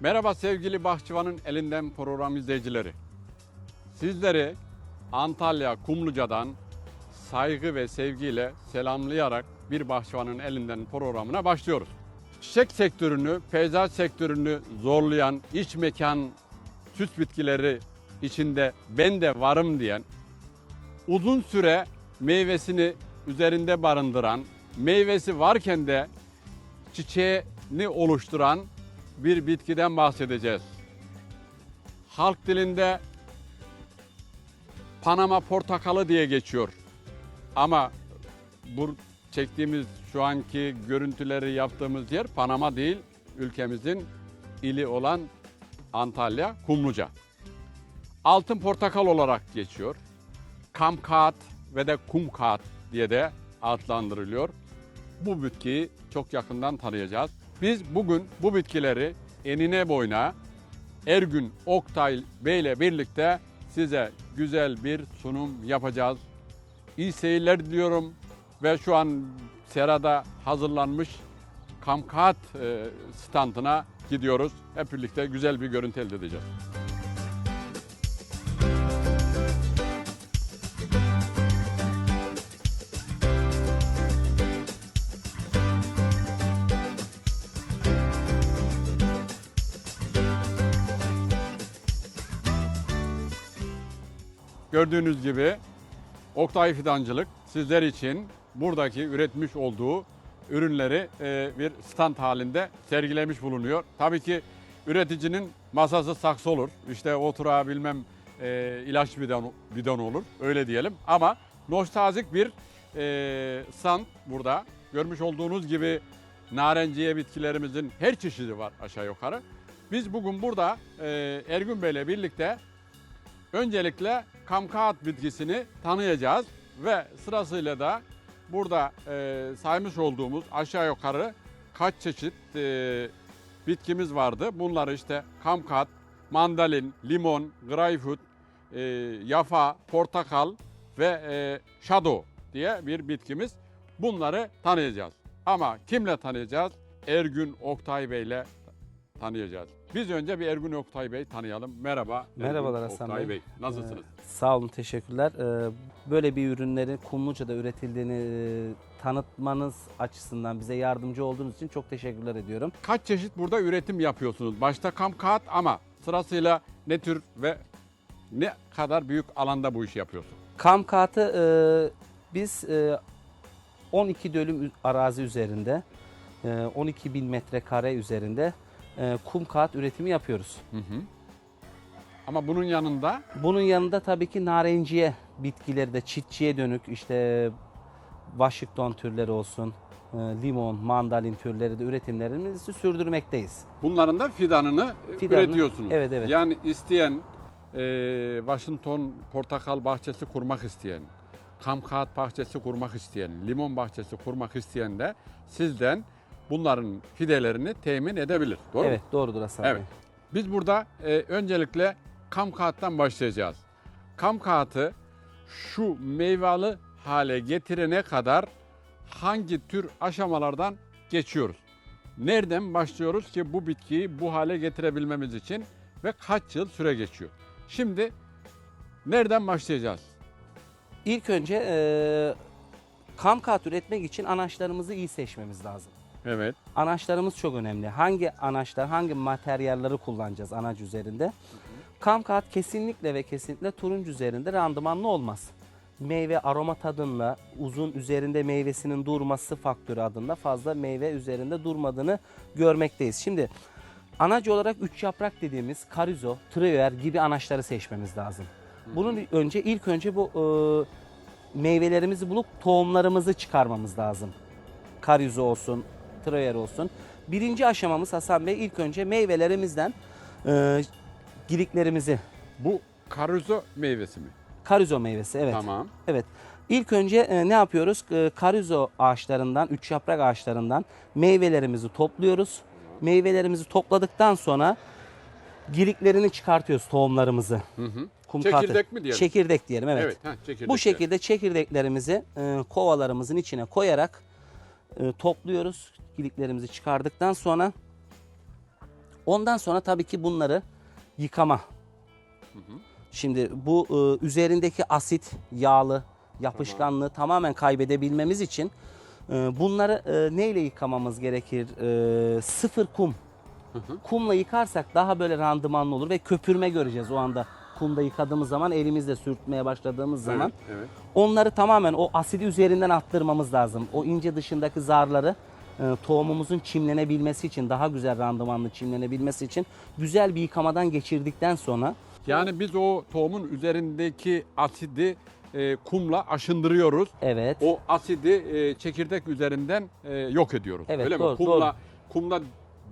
Merhaba sevgili Bahçıvan'ın elinden program izleyicileri. Sizleri Antalya Kumluca'dan saygı ve sevgiyle selamlayarak bir Bahçıvan'ın elinden programına başlıyoruz. Çiçek sektörünü, peyzaj sektörünü zorlayan iç mekan süs bitkileri içinde ben de varım diyen, uzun süre meyvesini üzerinde barındıran, meyvesi varken de çiçeğini oluşturan bir bitkiden bahsedeceğiz. Halk dilinde Panama portakalı diye geçiyor. Ama bu çektiğimiz şu anki görüntüleri yaptığımız yer Panama değil, ülkemizin ili olan Antalya, Kumluca. Altın portakal olarak geçiyor. Kamkaat ve de kumkaat diye de adlandırılıyor. Bu bitkiyi çok yakından tanıyacağız. Biz bugün bu bitkileri enine boyuna Ergün Oktay Bey ile birlikte size güzel bir sunum yapacağız. İyi seyirler diliyorum ve şu an serada hazırlanmış Kamkat e, standına gidiyoruz. Hep birlikte güzel bir görüntü elde edeceğiz. Gördüğünüz gibi Oktay Fidancılık sizler için buradaki üretmiş olduğu ürünleri e, bir stand halinde sergilemiş bulunuyor. Tabii ki üreticinin masası saksı olur. İşte oturağı bilmem e, ilaç bidon, bidon olur. Öyle diyelim. Ama nostaljik bir e, stand burada. Görmüş olduğunuz gibi narenciye bitkilerimizin her çeşidi var aşağı yukarı. Biz bugün burada e, Ergün Bey ile birlikte Öncelikle kamkaat bitkisini tanıyacağız ve sırasıyla da burada e, saymış olduğumuz aşağı yukarı kaç çeşit e, bitkimiz vardı. Bunları işte kamkat, mandalin, limon, greyfurt, e, yafa, portakal ve e, shadow diye bir bitkimiz. Bunları tanıyacağız. Ama kimle tanıyacağız? Ergün Oktay Bey ile tanıyacağız. Biz önce bir Ergün Oktay Bey tanıyalım. Merhaba. Merhabalar Ergün Hasan Oktay Bey. Bey. Nasılsınız? Ee, sağ olun, teşekkürler. Ee, böyle bir ürünleri Kumluca'da üretildiğini e, tanıtmanız açısından bize yardımcı olduğunuz için çok teşekkürler ediyorum. Kaç çeşit burada üretim yapıyorsunuz? Başta kamkaat ama sırasıyla ne tür ve ne kadar büyük alanda bu işi yapıyorsunuz? Kamkat'ı e, biz e, 12 dönüm arazi üzerinde, e, 12 bin metrekare üzerinde e, kum kağıt üretimi yapıyoruz. Hı hı. Ama bunun yanında Bunun yanında tabii ki narenciye bitkileri de çitçiye dönük işte Washington türleri olsun, e, limon, mandalin türleri de üretimlerimizi sürdürmekteyiz. bunların da fidanını Fidanını- üretiyorsunuz. evet, evet. Yani isteyen e, Washington portakal bahçesi kurmak isteyen, kamkaat bahçesi kurmak isteyen, limon bahçesi kurmak isteyen de sizden bunların fidelerini temin edebilir. Doğru mu? evet doğrudur Hasan Evet. Bey. Biz burada e, öncelikle kam kağıttan başlayacağız. Kam kağıtı şu meyveli hale getirene kadar hangi tür aşamalardan geçiyoruz? Nereden başlıyoruz ki bu bitkiyi bu hale getirebilmemiz için ve kaç yıl süre geçiyor? Şimdi nereden başlayacağız? İlk önce e, kam kağıt üretmek için anaçlarımızı iyi seçmemiz lazım. Evet. Anaçlarımız çok önemli. Hangi anaçlar, hangi materyalleri kullanacağız anaç üzerinde? Kam kağıt kesinlikle ve kesinlikle turuncu üzerinde randımanlı olmaz. Meyve aroma tadınla uzun üzerinde meyvesinin durması faktörü adında fazla meyve üzerinde durmadığını görmekteyiz. Şimdi anacı olarak üç yaprak dediğimiz karizo, triver gibi anaçları seçmemiz lazım. Bunun önce ilk önce bu e, meyvelerimizi bulup tohumlarımızı çıkarmamız lazım. Karizo olsun, triver olsun. Birinci aşamamız Hasan Bey ilk önce meyvelerimizden e, giliklerimizi, Bu karuzo meyvesi mi? karizo meyvesi evet. Tamam. Evet. İlk önce e, ne yapıyoruz? E, karizo ağaçlarından, üç yaprak ağaçlarından meyvelerimizi topluyoruz. Meyvelerimizi topladıktan sonra giliklerini çıkartıyoruz tohumlarımızı. Hı hı. Kum Çekirdek kağıtı. mi diyelim? Çekirdek diyelim evet. Evet. heh, çekirdek Bu şekilde çekirdeklerimizi e, kovalarımızın içine koyarak e, topluyoruz. Giliklerimizi çıkardıktan sonra Ondan sonra tabii ki bunları yıkama. Şimdi bu e, üzerindeki asit, yağlı, yapışkanlığı tamamen kaybedebilmemiz için e, bunları e, neyle yıkamamız gerekir? E, sıfır kum. Kumla yıkarsak daha böyle randımanlı olur ve köpürme göreceğiz o anda. Kumda yıkadığımız zaman elimizle sürtmeye başladığımız zaman Evet, evet. onları tamamen o asidi üzerinden attırmamız lazım. O ince dışındaki zarları e, tohumumuzun çimlenebilmesi için, daha güzel randımanlı çimlenebilmesi için güzel bir yıkamadan geçirdikten sonra Yani biz o tohumun üzerindeki asidi e, kumla aşındırıyoruz. evet O asidi e, çekirdek üzerinden e, yok ediyoruz. Evet, Öyle doğru, mi? Kumla, kumla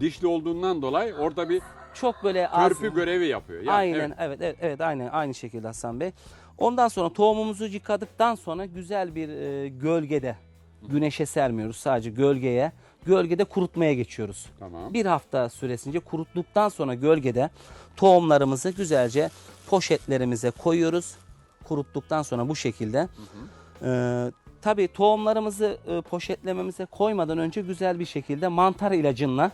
dişli olduğundan dolayı orada bir çok böyle az görevi yapıyor. Yani, aynen evet. evet. evet aynen aynı şekilde Hasan Bey. Ondan sonra tohumumuzu yıkadıktan sonra güzel bir e, gölgede güneşe sermiyoruz sadece gölgeye. Gölgede kurutmaya geçiyoruz. Tamam. Bir hafta süresince kuruttuktan sonra gölgede tohumlarımızı güzelce poşetlerimize koyuyoruz. Kuruttuktan sonra bu şekilde. Ee, tabii tohumlarımızı e, poşetlememize koymadan önce güzel bir şekilde mantar ilacınla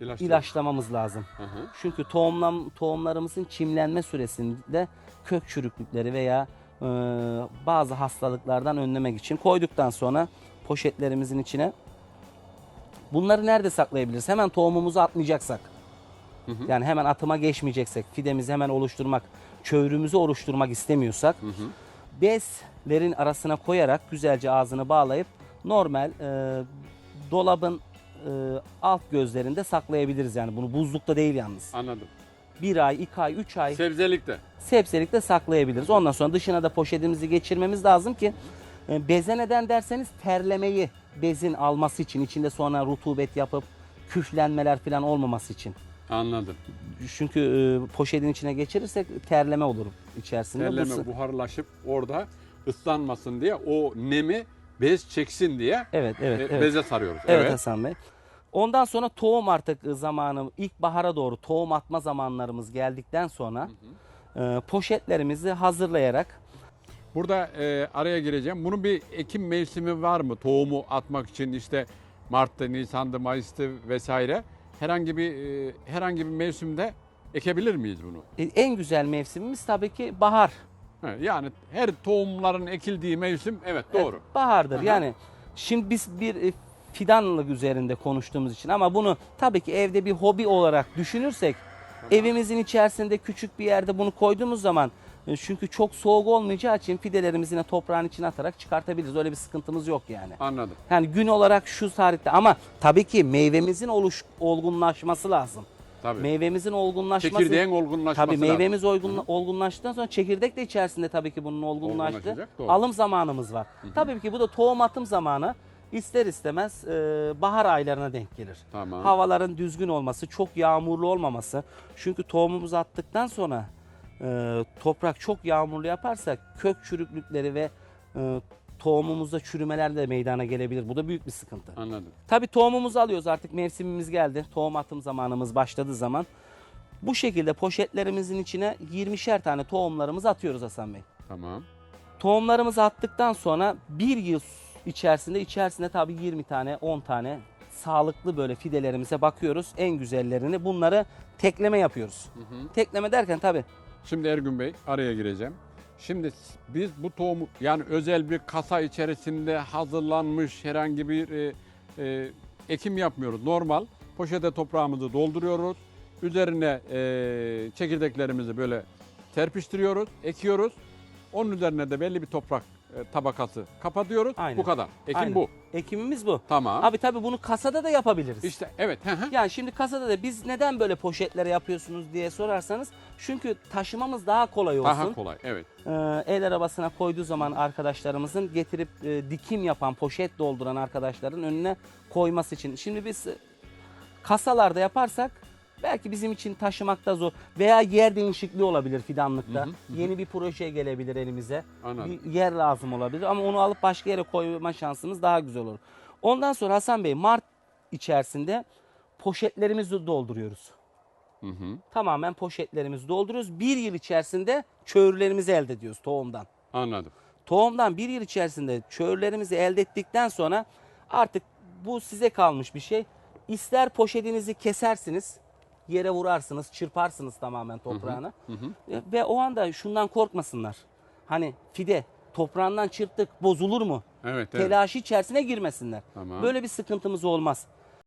İlaç. ilaçlamamız lazım. Hı hı. Çünkü tohumlam, tohumlarımızın çimlenme süresinde kök çürüklükleri veya e, bazı hastalıklardan önlemek için koyduktan sonra poşetlerimizin içine bunları nerede saklayabiliriz? Hemen tohumumuzu atmayacaksak. Yani hemen atıma geçmeyeceksek, fidemizi hemen oluşturmak, çöğrümüzü oluşturmak istemiyorsak bezlerin arasına koyarak güzelce ağzını bağlayıp normal e, dolabın alt gözlerinde saklayabiliriz yani bunu buzlukta değil yalnız. Anladım. Bir ay, iki ay, üç ay Sebzelikte. sebzelikte saklayabiliriz. Ondan sonra dışına da poşetimizi geçirmemiz lazım ki e, beze neden derseniz terlemeyi bezin alması için içinde sonra rutubet yapıp küflenmeler falan olmaması için. Anladım. Çünkü e, poşetin içine geçirirsek terleme olur içerisinde. Bu Terleme sı- buharlaşıp orada ıslanmasın diye o nemi bez çeksin diye Evet, evet, e, evet. beze sarıyoruz. Evet, Hasan Bey. Ondan sonra tohum artık ıı, zamanı ilkbahara doğru tohum atma zamanlarımız geldikten sonra e, poşetlerimizi hazırlayarak Burada e, araya gireceğim. Bunun bir ekim mevsimi var mı? Tohumu atmak için işte Mart'ta, Nisan'da, Mayıs'ta vesaire. Herhangi bir e, herhangi bir mevsimde ekebilir miyiz bunu? e, en güzel mevsimimiz tabii ki bahar. He, Yani her tohumların ekildiği mevsim evet doğru. Evet, bahardır. Aha. Yani şimdi biz bir e, fidanlık üzerinde konuştuğumuz için ama bunu tabii ki evde bir hobi olarak düşünürsek evimizin içerisinde küçük bir yerde bunu koyduğumuz zaman e, çünkü çok soğuk olmayacağı için fidelerimizi yine toprağın içine atarak çıkartabiliriz. Öyle bir sıkıntımız yok yani. Anladım. Yani gün olarak şu tarihte ama tabii ki meyvemizin oluş, olgunlaşması lazım. Tabii. Meyvemizin olgunlaşması Çekirdeğin olgunlaşması Tabii meyvemiz olgun, olgunlaştıktan sonra çekirdek de içerisinde tabii ki bunun olgunlaştı. Alım zamanımız var. Tabii ki bu da tohum atım zamanı ister istemez e, bahar aylarına denk gelir. Tamam. Havaların düzgün olması, çok yağmurlu olmaması. Çünkü tohumumuzu attıktan sonra e, toprak çok yağmurlu yaparsa kök çürüklükleri ve e, tohumumuzda çürümeler de meydana gelebilir. Bu da büyük bir sıkıntı. Anladım. Tabii tohumumuzu alıyoruz artık mevsimimiz geldi. Tohum atım zamanımız başladığı zaman. Bu şekilde poşetlerimizin içine 20'şer tane tohumlarımızı atıyoruz Hasan Bey. Tamam. Tohumlarımızı attıktan sonra bir yıl içerisinde içerisinde tabii 20 tane 10 tane sağlıklı böyle fidelerimize bakıyoruz. En güzellerini bunları tekleme yapıyoruz. Tekleme derken tabii Şimdi Ergün Bey araya gireceğim. Şimdi biz bu tohumu yani özel bir kasa içerisinde hazırlanmış herhangi bir e, e, ekim yapmıyoruz. Normal poşete toprağımızı dolduruyoruz. Üzerine e, çekirdeklerimizi böyle serpiştiriyoruz, ekiyoruz. Onun üzerine de belli bir toprak tabakası kapatıyoruz. Aynen. Bu kadar. Ekim Aynen. bu. ekimimiz bu. Tamam. Abi tabii bunu kasada da yapabiliriz. İşte evet. hı hı. Yani şimdi kasada da biz neden böyle poşetlere yapıyorsunuz diye sorarsanız çünkü taşımamız daha kolay olsun. Daha kolay. Evet. Ee, el arabasına koyduğu zaman arkadaşlarımızın getirip e, dikim yapan, poşet dolduran arkadaşların önüne koyması için. Şimdi biz e, kasalarda yaparsak belki bizim için taşımakta zor veya yer değişikliği olabilir fidanlıkta. Yeni bir proje gelebilir elimize. Anladım. Bir yer lazım olabilir ama onu alıp başka yere koyma şansımız daha güzel olur. Ondan sonra Hasan Bey Mart içerisinde poşetlerimizi dolduruyoruz. Hı hı. Tamamen poşetlerimizi dolduruyoruz. Bir yıl içerisinde çöğürlerimizi elde ediyoruz tohumdan. Anladım. Tohumdan bir yıl içerisinde çöğürlerimizi elde ettikten sonra artık bu size kalmış bir şey. İster poşetinizi kesersiniz, yere vurarsınız, çırparsınız tamamen toprağını. E, Ve o anda şundan korkmasınlar. Hani fide toprağından çırptık bozulur mu? Evet, evet. Telaşı içerisine girmesinler. Tamam. Böyle bir sıkıntımız olmaz.